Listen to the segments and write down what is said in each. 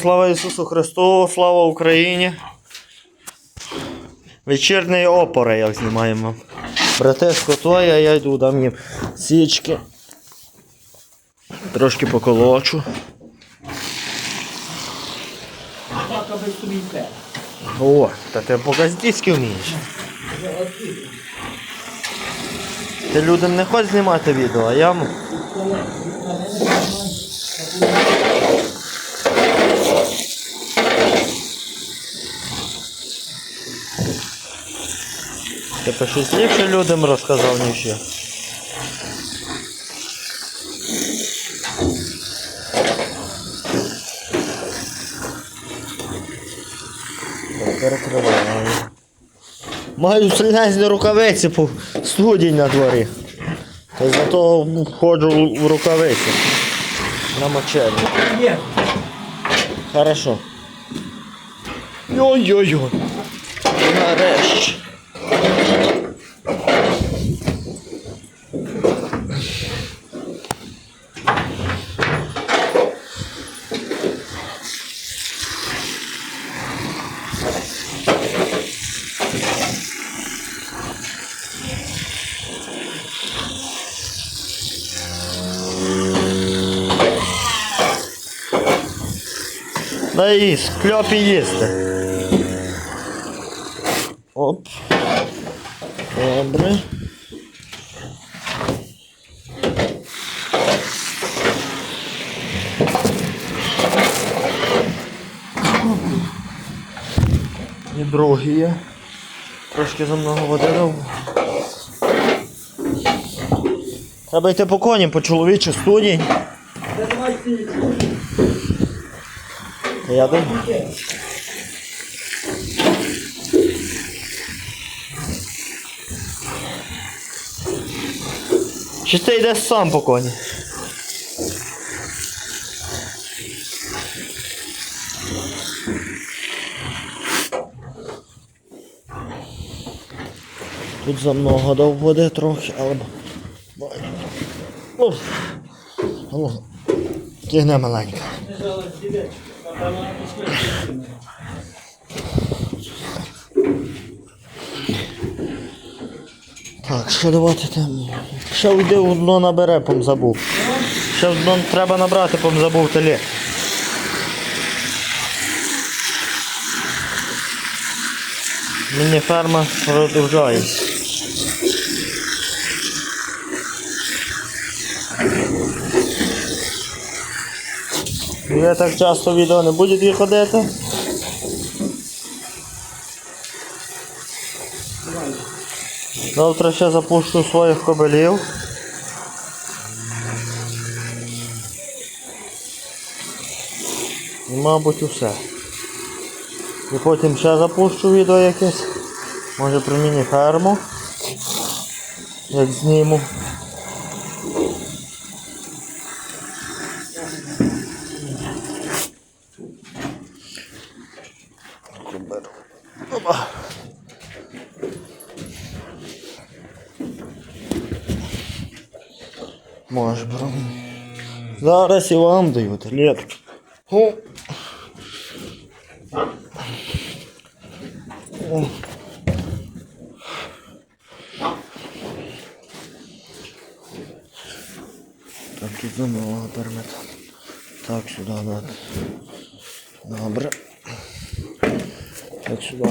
Слава Ісусу Христу, слава Україні. Вечірні опори, як знімаємо. Братешко а я йду дам їм січки. Трошки поколочу. О, та ти по-газдійськи вмієш. Ти людям не хочеш знімати відео, а я. Ти щось ліпше людям розказав, ніж я. Перекриваю. Маю слінязні рукавиці по студінь на дворі. Та зато ходжу в рукавиці. На мочелі. Є. Хорошо. Йой-йой-йой. Нарешті. Дай їсть, кльопі їсти. Оп. Добре. І другий є. Трошки за много води дав. Треба йти по коні, по чоловічій студії. Я думаю. Чи ти йдеш сам по коні? Тут за много дав води трохи, але. б- Ну, Тягне маленька. Так, що давати там? Ще уйди одно набере, пом забув. Ще одно треба набрати, пом забув телі. Мені ферма продовжує. Я так часто відео не буде ходити. Завтра ще запущу своїх кобелів. І, мабуть, усе. І потім ще запущу відео якесь. Може про міні-ферму. Як зніму. Опа. Може, бро. Зараз і вам дають лепки. О. О. Так, тут замало пермет. Так, сюди надо. Добре. Так, сюди.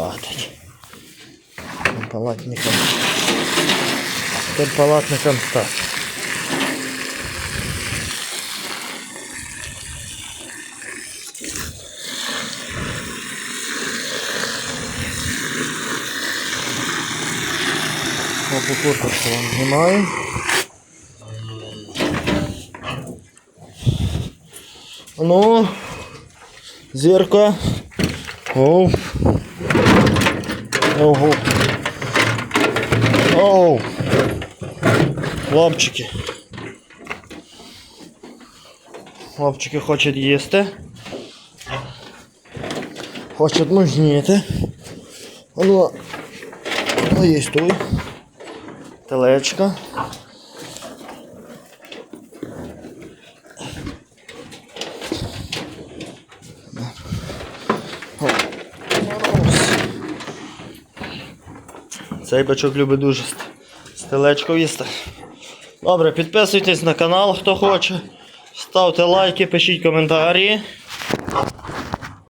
Хватить. Тим Палатникам. Тим палатникам так. Курточку вам знімаю. Ну, зірка. Оу. Ого. Оу. Хлопчики. Хлопчики хочуть їсти. Хочуть мужніти. Ну, ну є той. Телечка. Цей бачок любить дуже ст- стелечко їсти. Добре, підписуйтесь на канал, хто хоче. Ставте лайки, пишіть коментарі.